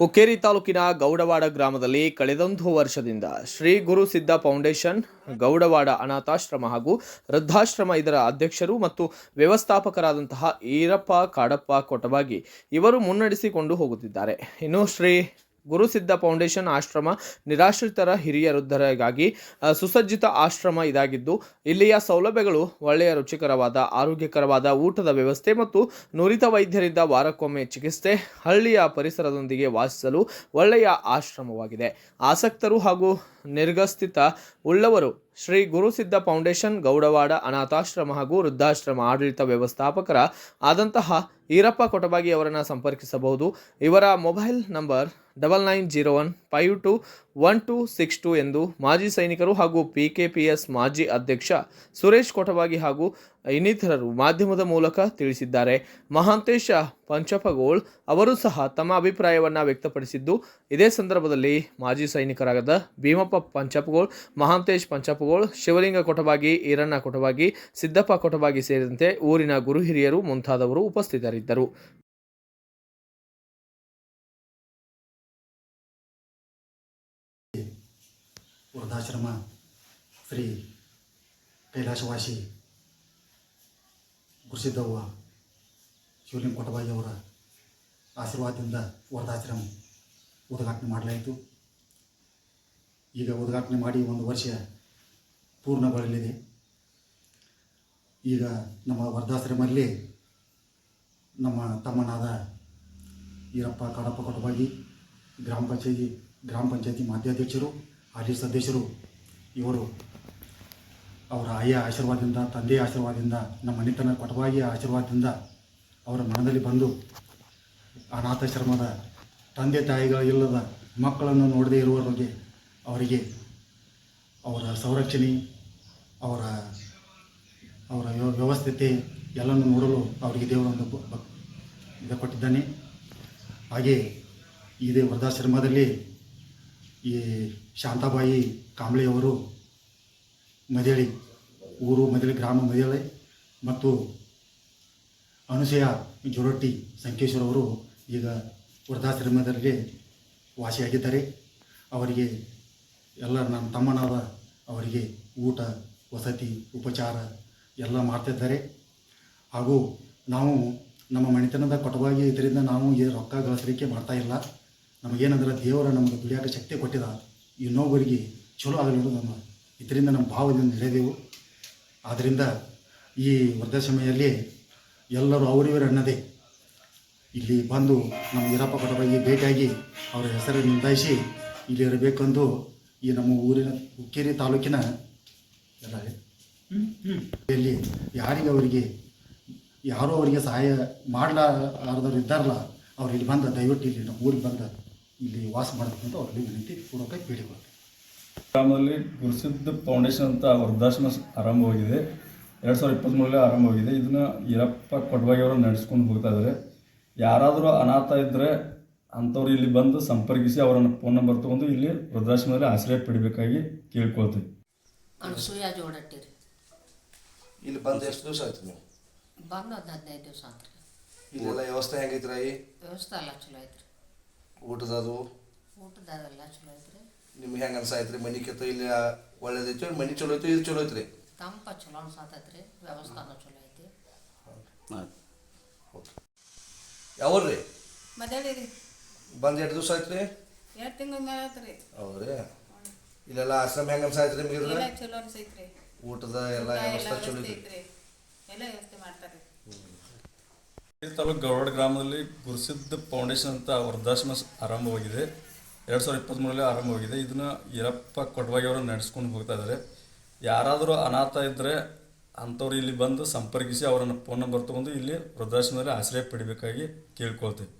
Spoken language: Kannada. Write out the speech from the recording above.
ಹುಕ್ಕೇರಿ ತಾಲೂಕಿನ ಗೌಡವಾಡ ಗ್ರಾಮದಲ್ಲಿ ಕಳೆದೊಂದು ವರ್ಷದಿಂದ ಶ್ರೀ ಗುರು ಸಿದ್ಧ ಫೌಂಡೇಶನ್, ಗೌಡವಾಡ ಅನಾಥಾಶ್ರಮ ಹಾಗೂ ವೃದ್ಧಾಶ್ರಮ ಇದರ ಅಧ್ಯಕ್ಷರು ಮತ್ತು ವ್ಯವಸ್ಥಾಪಕರಾದಂತಹ ಈರಪ್ಪ ಕಾಡಪ್ಪ ಕೊಟಬಾಗಿ ಇವರು ಮುನ್ನಡೆಸಿಕೊಂಡು ಹೋಗುತ್ತಿದ್ದಾರೆ. ಇನ್ನು ಶ್ರೀ ಗುರುಸಿದ್ಧ ಫೌಂಡೇಶನ್ ಆಶ್ರಮ, ನಿರಾಶ್ರಿತರ ಹಿರಿಯ ವೃದ್ಧರಿಗಾಗಿ ಸುಸಜ್ಜಿತ ಆಶ್ರಮ ಇದಾಗಿದ್ದು, ಇಲ್ಲಿಯ ಸೌಲಭ್ಯಗಳು ಒಳ್ಳೆಯ ರುಚಿಕರವಾದ, ಆರೋಗ್ಯಕರವಾದ ಊಟದ ವ್ಯವಸ್ಥೆ ಮತ್ತು ನುರಿತ ವೈದ್ಯರಿಂದ ವಾರಕ್ಕೊಮ್ಮೆ ಚಿಕಿತ್ಸೆ ಹಳ್ಳಿಯ ಪರಿಸರದೊಂದಿಗೆ ವಾಸಿಸಲು ಒಳ್ಳೆಯ ಆಶ್ರಮವಾಗಿದೆ. ಆಸಕ್ತರು ಹಾಗೂ ನಿರ್ಗಸ್ಥಿತ ಉಳ್ಳವರು ಶ್ರೀ ಗುರುಸಿದ್ಧ ಫೌಂಡೇಶನ್ ಗೌಡವಾಡ ಅನಾಥಾಶ್ರಮ ಹಾಗೂ ವೃದ್ಧಾಶ್ರಮ ಆಡಳಿತ ವ್ಯವಸ್ಥಾಪಕರ ಆದಂತಹ ಈರಪ್ಪ ಕೊಟಬಾಗಿ ಅವರನ್ನು ಸಂಪರ್ಕಿಸಬಹುದು. ಇವರ mobile number double nine zero one five two one two six two ಎಂದು ಮಾಜಿ ಸೈನಿಕರು ಹಾಗೂ ಪಿ ಕೆ ಪಿ ಎಸ್ ಮಾಜಿ ಅಧ್ಯಕ್ಷ ಸುರೇಶ್ ಕೊಟಬಾಗಿ ಹಾಗೂ ಇನ್ನಿತರರು ಮಾಧ್ಯಮದ ಮೂಲಕ ತಿಳಿಸಿದ್ದಾರೆ. ಮಹಾಂತೇಶ ಪಂಚಪಗೋಳ್ ಅವರು ಸಹ ತಮ್ಮ ಅಭಿಪ್ರಾಯವನ್ನು ವ್ಯಕ್ತಪಡಿಸಿದ್ದು, ಇದೇ ಸಂದರ್ಭದಲ್ಲಿ ಮಾಜಿ ಸೈನಿಕರಾಗದ ಭೀಮಪ್ಪ ಪಂಚಪಗೋಳ್, ಮಹಾಂತೇಶ್ ಪಂಚಪಗೋಳ್, ಶಿವಲಿಂಗ ಕೊಟಬಾಗಿ, ಈರಣ್ಣ ಕೊಟಬಾಗಿ, ಸಿದ್ದಪ್ಪ ಕೊಟಬಾಗಿ ಸೇರಿದಂತೆ ಊರಿನ ಗುರು ಹಿರಿಯರು ಮುಂತಾದವರು ಉಪಸ್ಥಿತರಿದ್ದರು. ವೃದ್ಧಾಶ್ರಮ ಶ್ರೀ ಕೈಲಾಸವಾಸಿ ಗುರುಸಿದ್ದವ್ವ ಶಿವಲಿಂಗ ಕೊಟಬಾಯಿ ಅವರ ಆಶೀರ್ವಾದದಿಂದ ವೃದ್ಧಾಶ್ರಮ ಉದ್ಘಾಟನೆ ಮಾಡಲಾಯಿತು. ಈಗ ಉದ್ಘಾಟನೆ ಮಾಡಿ ಒಂದು ವರ್ಷ ಪೂರ್ಣಗೊಳ್ಳಲಿದೆ. ಈಗ ನಮ್ಮ ವೃದ್ಧಾಶ್ರಮದಲ್ಲಿ ನಮ್ಮ ತಮ್ಮನಾದ ಈರಪ್ಪ ಕಾಡಪ್ಪ ಕೊಟಬಾಗಿ ಗ್ರಾಮ ಪಂಚಾಯತಿ ಗ್ರಾಮ ಪಂಚಾಯತಿ ಮಾಧ್ಯಾಧ್ಯಕ್ಷರು ಹಾಲಿ ಸದಸ್ಯರು ಇವರು ಅವರ ಆಯ ಆಶೀರ್ವಾದದಿಂದ ತಂದೆಯ ಆಶೀರ್ವಾದದಿಂದ, ನಮ್ಮ ಮನೆತನ ಕೊಟಬಾಗಿಯ ಆಶೀರ್ವಾದದಿಂದ ಅವರ ಮನದಲ್ಲಿ ಬಂದು ಅನಾಥಾಶ್ರಮದ ತಂದೆ ತಾಯಿಗಳಿಲ್ಲದ ಮಕ್ಕಳನ್ನು ನೋಡದೇ ಇರುವವರಿಗೆ ಅವರಿಗೆ ಅವರ ಸಂರಕ್ಷಣೆ, ಅವರ ಅವರ ವ್ಯ- ವ್ಯವಸ್ಥಿತಿ ಎಲ್ಲವನ್ನು ನೋಡಲು ಅವರಿಗೆ ಬ- ಇದು ಕೊಟ್ಟಿದ್ದಾನೆ. ಹಾಗೆ ಇದೇ ವೃದ್ಧಾಶ್ರಮದಲ್ಲಿ ಈ ಶಾಂತಾಬಾಯಿ ಕಾಂಬ್ಳೆಯವರು ಮದೇಳಿ ಊರು ಮದೇಳಿ ಗ್ರಾಮ ಮದಿಯಳಿ ಮತ್ತು ಅನುಸಯ ಜೊರೊಟ್ಟಿ ಸಂಕೇಶ್ವರವರು ಈಗ ವೃದ್ಧಾಶ್ರಮದಲ್ಲಿ ವಾಸಿಯಾಗಿದ್ದಾರೆ. ಅವರಿಗೆ ಎಲ್ಲ ನನ್ನ ತಮ್ಮನಾದ ಅವರಿಗೆ ಊಟ, ವಸತಿ, ಉಪಚಾರ ಎಲ್ಲ ಮಾಡ್ತಿದ್ದಾರೆ. ಹಾಗೂ ನಾವು ನಮ್ಮ ಮನೆತನದ ಕೊಟವಾಗಿ ಇದರಿಂದ ನಾವು ಈ ರೊಕ್ಕ ಗಳಿಸಲಿಕ್ಕೆ ಮಾಡ್ತಾ ಇಲ್ಲ. ನಮಗೇನಂದ್ರೆ ದೇವರ ನಮಗೆ ದುಡಿಯೋಕೆ ಶಕ್ತಿ ಕೊಟ್ಟಿದ ಇನ್ನೊಬ್ಬರಿಗೆ ಚಲೋ ಆಗಲಿಲ್ಲ ನಮ್ಮ ಇದರಿಂದ ನಮ್ಮ ಭಾವದಿಂದ ನಡೆದೆವು ಆದ್ದರಿಂದ ಈ ವೃದ್ಧಾಶ್ರಮೆಯಲ್ಲಿ ಎಲ್ಲರೂ ಅವರಿವರು ಅನ್ನದೇ. ಇಲ್ಲಿ ಬಂದು ನಮ್ಮ ವೀರಪ್ಪ ಕೊಟಬಾಗಿ ಭೇಟಿಯಾಗಿ ಅವರ ಹೆಸರು ನೋಂದಾಯಿಸಿ ಇಲ್ಲಿ ಇರಬೇಕೆಂದು ಈ ನಮ್ಮ ಊರಿನ ಹುಕ್ಕೇರಿ ತಾಲೂಕಿನ ಎಲ್ಲ ಇಲ್ಲಿ ಯಾರಿಗೆ ಅವರಿಗೆ ಯಾರೋ ಅವರಿಗೆ ಸಹಾಯ ಮಾಡಲಾರದವ್ರು ಇದ್ದಾರಲ್ಲ ಅವ್ರು ಇಲ್ಲಿ ಬಂದ ದಯವಿಟ್ಟು ಇಲ್ಲಿ ನಮ್ಮ ಊರಿಗೆ ಬಂದ ಇಲ್ಲಿ ವಾಸ ಮಾಡಬೇಕಂತ ಅವ್ರಿಗೆ ವಿನಂತಿ ಪೂರ್ವಕ ಬೇಡಿಕೊಳ್ಳಿ ಗ್ರಾಮದಲ್ಲಿ ಗುರುಸಿದ್ಧ ಫೌಂಡೇಶನ್ ಅಂತ ವೃದ್ಧಾಶ್ರಮ ಆರಂಭವಾಗಿದೆ ಎರಡು ಸಾವಿರದ ಇಪ್ಪತ್ತ್ಮೂರರಲ್ಲಿ ಆರಂಭವಾಗಿದೆ ಇದನ್ನು ಈರಪ್ಪ ಕೊಡ್ಬಾಗಿ ಅವರು ನಡೆಸ್ಕೊಂಡು ಹೋಗ್ತಾ ಇದ್ದಾರೆ. ಯಾರಾದರೂ ಅನಾಥ ಇದ್ದರೆ ಅಂಥವ್ರು ಇಲ್ಲಿ ಬಂದು ಸಂಪರ್ಕಿಸಿ ಅವರನ್ನು ಫೋನ್ ನಂಬರ್ ತೊಗೊಂಡು ಇಲ್ಲಿ ವೃದ್ಧಾಶ್ರಮದಲ್ಲಿ ಆಶ್ರಯ ಪಡಿಬೇಕಾಗಿ ಕೇಳ್ಕೊಳ್ತೀವಿ. ಅನಸೂಯ ಜೋಡಟ್ಟಿರಿ. ಇಲ್ಲಿ ಬಂದು ಎಷ್ಟು ದಿವಸ ಆಯ್ತು ನೀವು? ಬಂದು ಒಂದು ಹದಿನೈದು ದಿವಸ ಆತ್ರಿ ಇದೆಲ್ಲ ವ್ಯವಸ್ಥೆ ಹೆಂಗೈತ್ರಿ? ಈ ವ್ಯವಸ್ಥೆ ಎಲ್ಲ ಚಲೋ ಐತ್ರಿ. ಊಟದ ಅದು ಊಟದೆಲ್ಲ ಚಲೋ ಐತ್ರಿ. ನಿಮ್ಗೆ ಹೆಂಗೆ ಅನ್ಸಾಯ್ತ್ರಿ? ಮನೆ ಕೆತ್ತ ಇಲ್ಲಿ ಒಳ್ಳೇದೈತಿ ಮನೆ ಚಲೋ ಐತಿ ಇದು ಚಲೋ ಐತ್ರಿ? ತಂಪ ಚಲೋ ಅನ್ಸಾತೈತ್ರಿ. ವ್ಯವಸ್ಥೆ ಚಲೋ ಐತಿ. ಯಾವ್ರಿ ಮದಳಿ ರೀ ಬಂದು ಎಷ್ಟು ದಿವಸ ಆಯ್ತು ರೀ ಎರಡು ತಿಂಗಳ ಮೇಲೆ ಆತ್ರಿ? ಹೌದ್ರಿ. ಇಲ್ಲೆಲ್ಲ ಆಶ್ರಮ ಹೆಂಗೆ ಅನ್ಸಾಯ್ತು ನಿಮ್ಗೆ ಚಲೋ ಅನ್ಸೈತ್ರಿ. ಊಟದ ಎಲ್ಲ ವ್ಯವಸ್ಥೆ ಚಲೋ ಐತಿ ಐತ್ರಿ. ಎಲ್ಲ ವ್ಯವಸ್ಥೆ ಮಾಡ್ತಾರೆ. ಈ ತಾಲೂಕು ಗೌಡ ಗ್ರಾಮದಲ್ಲಿ ಗುರುಸಿದ್ಧ ಫೌಂಡೇಶನ್ ಅಂತ ವೃದ್ಧಾಶ್ರಮ ಸ್- ಆರಂಭವಾಗಿದೆ. ಎರಡು ಸಾವಿರದ ಇಪ್ಪತ್ತ್ಮೂರರಲ್ಲಿ ಆರಂಭವಾಗಿದೆ. ಇದನ್ನು ಈರಪ್ಪ ಕೊಟ್ಬಾಗಿ ಅವರು ನಡೆಸ್ಕೊಂಡು ಹೋಗ್ತಾ ಇದ್ದಾರೆ. ಯಾರಾದರೂ ಅನಾಥ ಇದ್ದರೆ ಅಂಥವ್ರು ಇಲ್ಲಿ ಬಂದು ಸಂಪರ್ಕಿಸಿ ಅವರನ್ನು ಫೋನ್ ನಂಬರ್ ತೊಗೊಂಡು ಇಲ್ಲಿ ವೃದ್ಧಾಶ್ರಮದಲ್ಲಿ ಆಶ್ರಯ ಪಡಿಬೇಕಾಗಿ ಕೇಳ್ಕೊಳ್ತೀವಿ.